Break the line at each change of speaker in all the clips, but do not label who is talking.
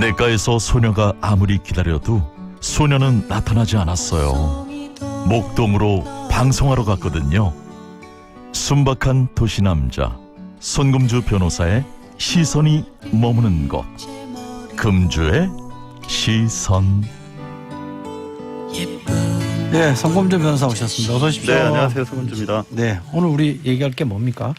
내과에서 소녀가 아무리 기다려도 소녀는 나타나지 않았어요. 목동으로 방송하러 갔거든요. 순박한 도시 남자 손금주 변호사의 시선이 머무는 곳 금주의 시선
네, 성범준 변호사 오셨습니다. 어서 오십시오.
네, 안녕하세요. 서문주입니다.
네, 오늘 우리 얘기할 게 뭡니까?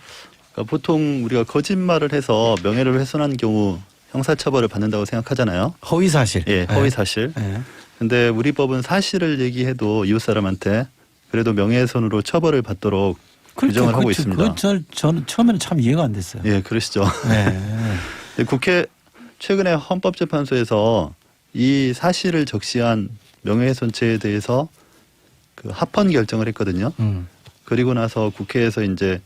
그러니까 보통 우리가 거짓말을 해서 명예를 훼손한 경우 형사처벌을 받는다고 생각하잖아요.
허위 사실.
예, 허위 사실.
네.
근데 우리 법은 사실을 얘기해도 이웃 사람한테 그래도 명예훼손으로 처벌을 받도록 규정을 하고 있습니다.
그, 저, 저는 처음에는 참 이해가 안 됐어요.
예, 그러시죠.
네.
근데 국회 최근에 헌법재판소에서 이 사실을 적시한 명예훼손죄에 대해서 그 합헌 결정을 했거든요.
음.
그리고 나서 국회에서 이제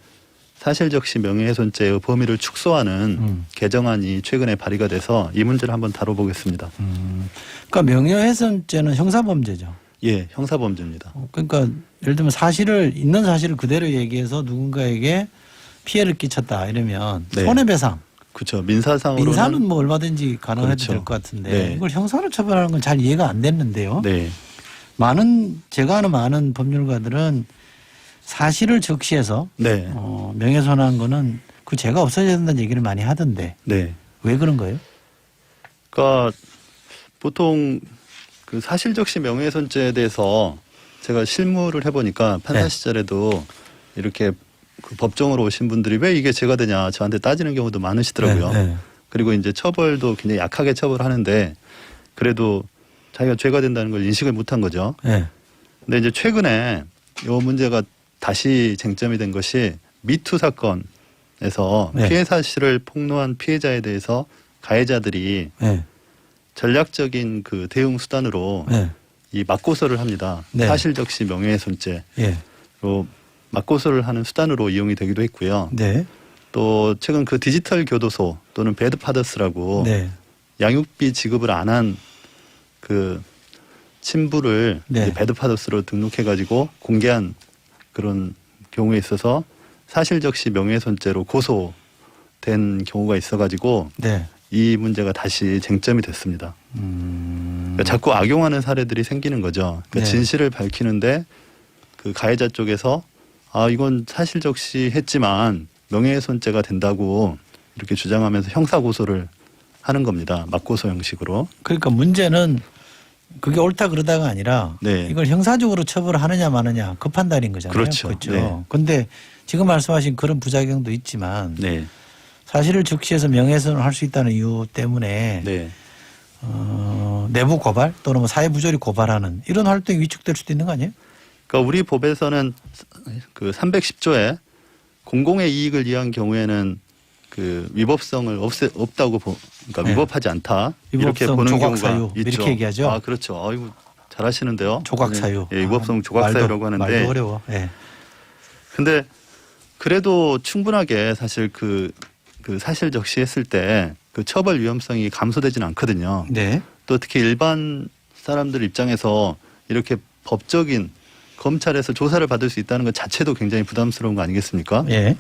사실적시 명예훼손죄의 범위를 축소하는
음.
개정안이 최근에 발의가 돼서 이 문제를 한번 다뤄보겠습니다.
음. 그러니까 명예훼손죄는 형사범죄죠.
예, 형사범죄입니다.
어, 그러니까 예를 들면 사실을 있는 사실을 그대로 얘기해서 누군가에게 피해를 끼쳤다 이러면
네.
손해배상,
그렇죠. 민사상으로는
민사는 뭐 얼마든지 가능해도
그렇죠.
될것 같은데
네.
이걸 형사로 처벌하는 건 잘 이해가 안 됐는데요.
네,
많은 제가 아는 많은 법률가들은 사실을 적시해서
네,
어, 명예훼손한 거는 그 죄가 없어져야 된다는 얘기를 많이 하던데
네.
왜 그런 거예요?
그러니까 보통 그 사실적시 명예훼손죄에 대해서 제가 실무를 해보니까 판사
네.
시절에도 이렇게 그 법정으로 오신 분들이 왜 이게 죄가 되냐 저한테 따지는 경우도 많으시더라고요.
네, 네.
그리고 이제 처벌도 굉장히 약하게 처벌하는데 그래도 자기가 죄가 된다는 걸 인식을 못한 거죠.
네.
근데 이제 최근에 이 문제가 다시 쟁점이 된 것이 미투 사건에서
네.
피해 사실을 폭로한 피해자에 대해서 가해자들이
네.
전략적인 그 대응 수단으로
네.
이 맞고소를 합니다.
네.
사실 적시 명예훼손죄로
예.
맞고소를 하는 수단으로 이용이 되기도 했고요.
네.
또 최근 그 디지털 교도소 또는 배드파더스라고
네.
양육비 지급을 안 한 그 친부를
네.
배드파더스로 등록해가지고 공개한 그런 경우에 있어서 사실적시 명예훼손죄로 고소된 경우가 있어가지고
네.
이 문제가 다시 쟁점이 됐습니다.
음.
그러니까 자꾸 악용하는 사례들이 생기는 거죠. 그러니까
네.
진실을 밝히는데 그 가해자 쪽에서 아 이건 사실적시 했지만 명예훼손죄가 된다고 이렇게 주장하면서 형사 고소를 하는 겁니다. 맞고소 형식으로.
그러니까 문제는 그게 옳다 그러다가 아니라
네.
이걸 형사적으로 처벌하느냐 마느냐 그 판단인 거잖아요.
그렇죠.
그렇죠.
네.
근데 지금 말씀하신 그런 부작용도 있지만
네,
사실을 적시해서 명예훼손을 할 수 있다는 이유 때문에
네,
어, 내부 고발 또는 뭐 사회 부조리 고발하는 이런 활동이 위축될 수도 있는 거 아니에요?
그러니까 우리 법에서는 그 310조에 공공의 이익을 위한 경우에는 그 위법성을 없애, 없다고 보, 그러니까
네.
위법하지 않다 이렇게
위법성
보는
조각
경우가
사유
있죠.
이렇게 얘기하죠.
아 그렇죠. 아이고 잘하시는데요.
조각 사유.
예, 위법성
아,
조각 사유라고 하는데
말도 어려워. 예.
근데 그래도 충분하게 사실 그, 그 사실 적시했을 때 그 처벌 위험성이 감소되지는 않거든요.
네.
또 특히 일반 사람들 입장에서 이렇게 법적인 검찰에서 조사를 받을 수 있다는 것 자체도 굉장히 부담스러운 거 아니겠습니까?
예.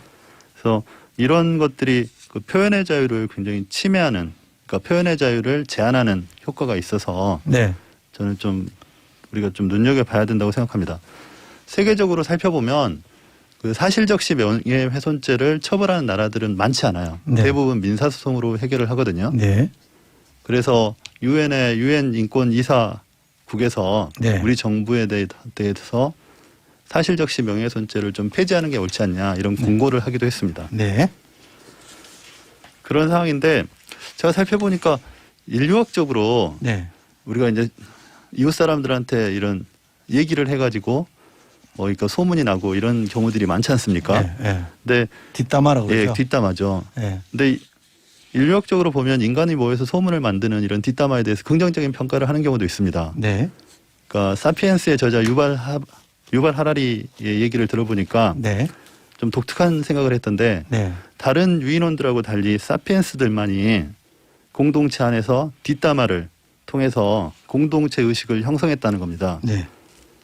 그래서 이런 것들이 그 표현의 자유를 굉장히 침해하는 그러니까 표현의 자유를 제한하는 효과가 있어서
네.
저는 좀 우리가 좀 눈여겨 봐야 된다고 생각합니다. 세계적으로 살펴보면 그 사실적시 명예훼손죄를 처벌하는 나라들은 많지 않아요.
네.
대부분 민사소송으로 해결을 하거든요.
네.
그래서 유엔의 유엔 인권 이사국에서
네.
우리 정부에 대해- 대해서 사실적시 명예훼손죄를 좀 폐지하는 게 옳지 않냐 이런 공고를 하기도 했습니다.
네.
그런 상황인데 제가 살펴보니까 인류학적으로
네.
우리가 이제 이웃 사람들한테 이런 얘기를 해가지고 뭐 그러니까 소문이 나고 이런 경우들이 많지 않습니까?
네. 네.
근데
뒷담화라
예,
그러죠.
뒷담화죠.
예.
근데 인류학적으로 보면 인간이 모여서 소문을 만드는 이런 뒷담화에 대해서 긍정적인 평가를 하는 경우도 있습니다.
네.
그러니까 사피엔스의 저자 유발 하, 유발 하라리의 얘기를 들어보니까
네.
좀 독특한 생각을 했던데
네.
다른 유인원들하고 달리 사피엔스들만이 공동체 안에서 뒷담화를 통해서 공동체 의식을 형성했다는 겁니다.
네.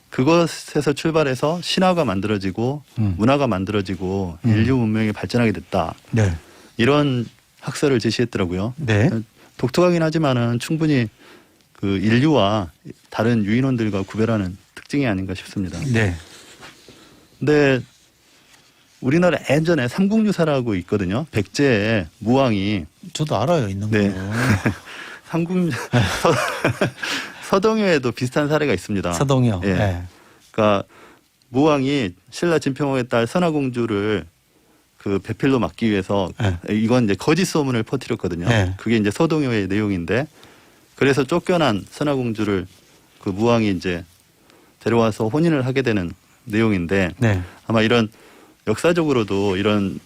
그것에서 출발해서 신화가 만들어지고
음.
문화가 만들어지고
음.
인류 문명이 발전하게 됐다.
네.
이런 학설을 제시했더라고요.
네.
독특하긴 하지만은 충분히 그 인류와 다른 유인원들과 구별하는 특징이 아닌가 싶습니다.
네.
근데 우리나라 예전에 삼국유사라고 있거든요. 백제에 무왕이
저도 알아요 있는
네.
거.
삼국 서, 서동요에도 비슷한 사례가 있습니다.
서동요.
예.
네.
그러니까 무왕이 신라 진평호의 딸 선화공주를 그 배필로 막기 위해서
네.
이건 이제 거짓 소문을 퍼뜨렸거든요.
네.
그게 이제 서동요의 내용인데 그래서 쫓겨난 선화공주를 그 무왕이 이제 데려와서 혼인을 하게 되는 내용인데
네.
아마 이런 역사적으로도 이런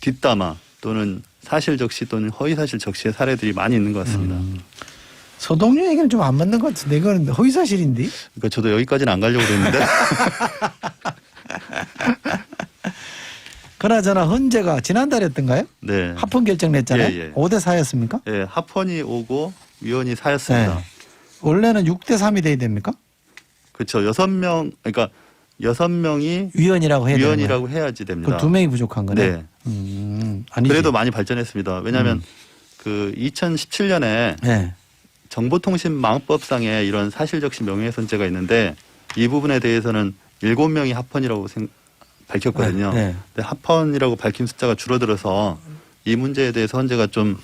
뒷담화 또는 사실 적시 또는 허위 사실 적시의 사례들이 많이 있는 것 같습니다.
음. 서동요 얘기는 좀 안 맞는 것 같은데 이건 허위 사실인데.
그러니까 저도 여기까지는 안 가려고 그랬는데
그나저나 헌재가 지난달이었던가요?
네.
합헌 결정 냈잖아요.
예, 예.
5대 4였습니까?
예, 합헌이 오고 위원이 사였습니다.
네. 원래는 6대 3이 돼야 됩니까?
그렇죠. 여섯 명 그러니까 여섯 명이
위원이라고 해야
위원이라고 해야지 됩니다.
그두 명이 부족한 거네.
네.
음, 아니지.
그래도 많이 발전했습니다. 왜냐하면
음.
그 2017년에
네.
정보통신망법상에 이런 사실적시 명예훼손죄가 있는데 이 부분에 대해서는 일곱 명이 합헌이라고 생, 밝혔거든요.
네, 네.
근데 합헌이라고 밝힌 숫자가 줄어들어서 이 문제에 대해서 헌재가 좀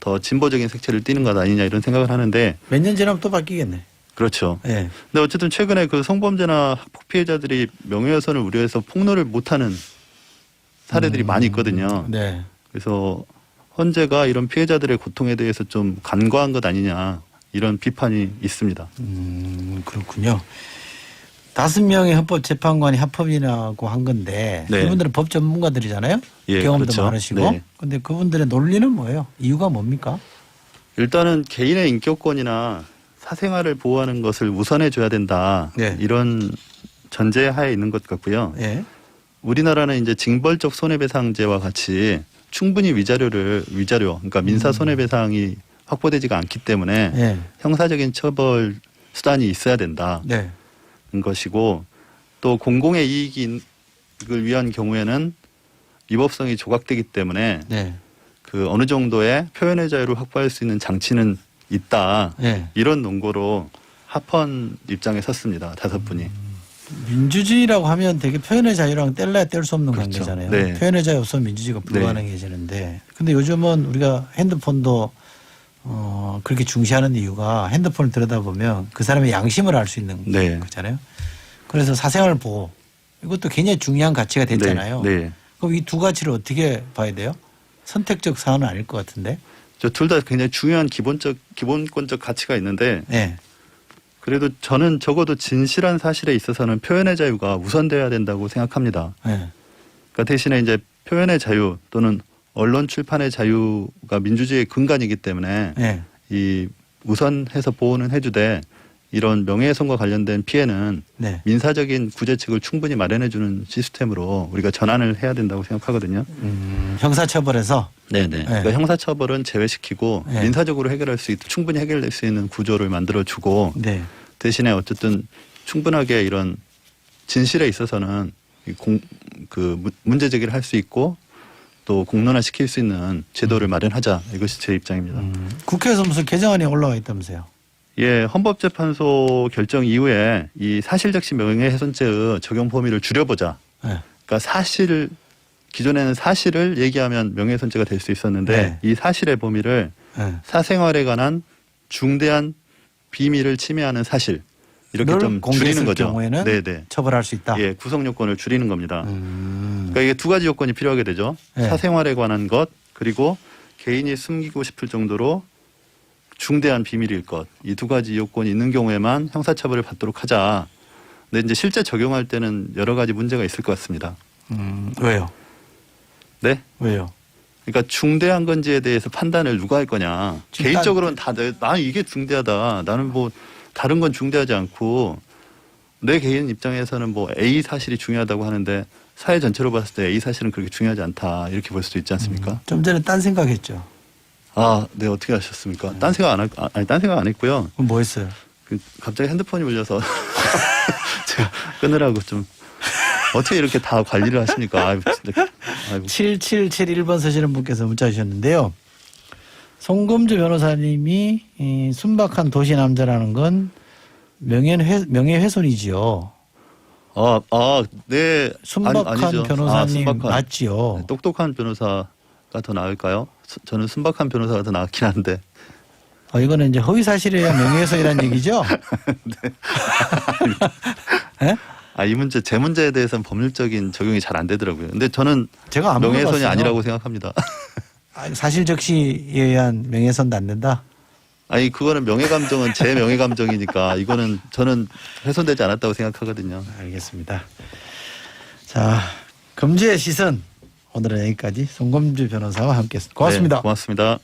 더 진보적인 색채를 띠는 것 아니냐 이런 생각을 하는데
몇 년 지나면 또 바뀌겠네.
그렇죠.
네.
근데 어쨌든 최근에 그 성범죄나 학폭 피해자들이 명예훼손을 우려해서 폭로를 못하는 사례들이
음,
많이 있거든요.
네.
그래서 헌재가 이런 피해자들의 고통에 대해서 좀 간과한 것 아니냐 이런 비판이 있습니다.
음, 그렇군요. 다섯 명의 헌법 재판관이 합법이라고 한 건데
네.
그분들은 법 전문가들이잖아요.
예,
경험도
그렇죠.
많으시고.
네.
근데 그분들의 논리는 뭐예요? 이유가 뭡니까?
일단은 개인의 인격권이나 사생활을 보호하는 것을 우선해 줘야 된다.
네.
이런 전제하에 있는 것 같고요.
예.
우리나라는 이제 징벌적 손해배상제와 같이 충분히 위자료를 위자료 그러니까 민사 손해배상이 확보되지가 않기 때문에
예.
형사적인 처벌 수단이 있어야 된다는
네.
것이고 또 공공의 이익을 위한 경우에는 위법성이 조각되기 때문에
네.
그 어느 정도의 표현의 자유를 확보할 수 있는 장치는 있다
예.
이런 논거로 합헌 입장에 섰습니다 다섯 분이
민주주의라고 하면 되게 표현의 자유랑 뗄래야 뗄 수 없는
그렇죠.
관계잖아요.
네.
표현의 자유 없으면 민주주의가 불가능해지는데 근데 요즘은 우리가 핸드폰도 어 그렇게 중시하는 이유가 핸드폰을 들여다보면 그 사람의 양심을 알 수 있는
네.
거잖아요. 그래서 사생활 보호 이것도 굉장히 중요한 가치가 됐잖아요.
네, 네.
그럼 이 두 가치를 어떻게 봐야 돼요? 선택적 사안은 아닐 것 같은데.
저둘다 굉장히 중요한 기본적 기본권적 가치가 있는데
네.
그래도 저는 적어도 진실한 사실에 있어서는 표현의 자유가 우선돼야 된다고 생각합니다.
네.
그러니까 대신에 이제 표현의 자유 또는 언론 출판의 자유가 민주주의의 근간이기 때문에
네.
이 우선해서 보호는 해주되 이런 명예훼손과 관련된 피해는
네.
민사적인 구제책을 충분히 마련해주는 시스템으로 우리가 전환을 해야 된다고 생각하거든요.
음, 형사처벌에서
네네. 그러니까 형사처벌은 제외시키고
네.
민사적으로 해결할 수 있, 충분히 해결될 수 있는 구조를 만들어주고
네.
대신에 어쨌든 충분하게 이런 진실에 있어서는 이 공, 그 문- 문제 제기를 할 수 있고 또 공론화 시킬 수 있는 제도를 마련하자 이것이 제 입장입니다.
음, 국회에서 무슨 개정안이 올라와 있다면서요?
예, 헌법재판소 결정 이후에 이 사실적시 명예훼손죄의 적용 범위를 줄여보자.
네.
그러니까 사실 기존에는 사실을 얘기하면 명예훼손죄가 될 수 있었는데 이 사실의 범위를
네.
사생활에 관한 중대한 비밀을 침해하는 사실 이렇게 를좀 줄이는 거죠.
경우에는
네네.
처벌할 수 있다.
예, 구성 요건을 줄이는 겁니다.
음.
그러니까 이게 두 가지 요건이 필요하게 되죠.
네.
사생활에 관한 것 그리고 개인이 숨기고 싶을 정도로 중대한 비밀일 것. 이 두 가지 요건이 있는 경우에만 형사처벌을 받도록 하자. 근데 이제 실제 적용할 때는 여러 가지 문제가 있을 것 같습니다.
음, 왜요?
네?
왜요?
그러니까 중대한 건지에 대해서 판단을 누가 할 거냐. 개인적으로는 다, 내- 나는 이게 중대하다. 나는 뭐 다른 건 중대하지 않고 내 개인 입장에서는 뭐 A 사실이 중요하다고 하는데 사회 전체로 봤을 때 A 사실은 그렇게 중요하지 않다. 이렇게 볼 수도 있지 않습니까?
좀 전에 딴 생각했죠.
아, 네, 어떻게 하셨습니까? 딴 생각 안, 할, 아, 아니, 딴 생각 안 했고요.
그럼 뭐 했어요?
그 갑자기 핸드폰이 울려서 제가 끊으라고 좀 어떻게 이렇게 다 관리를 하십니까? 아유, 진짜. 아이고.
7771번 쓰시는 분께서 문자 주셨는데요. 송금주 변호사님이 이 순박한 도시 남자라는 건 명예훼, 명예훼손이지요.
아, 아, 네.
순박한
아니, 아니죠.
변호사님
아, 순박한.
맞지요.
네, 똑똑한 변호사가 더 나을까요? 수- 저는 순박한 변호사가 더 나았긴 한데.
어, 이거는 이제 허위 사실에 의한 명예훼손이라는 얘기죠. 예?
아, 이 문제, 제 문제에 대해서는 법률적인 적용이 잘 안 되더라고요. 근데 저는
제가 안
명예훼손이
물어봤어요.
아니라고 생각합니다.
아, 사실 적시에 의한 명예훼손도 안 된다.
아니, 그거는 명예감정은 제 명예감정이니까 이거는 저는 훼손되지 않았다고 생각하거든요.
알겠습니다. 자, 금주의 시선 오늘은 여기까지 송금주 변호사와 함께했습니다. 고맙습니다.
네, 고맙습니다.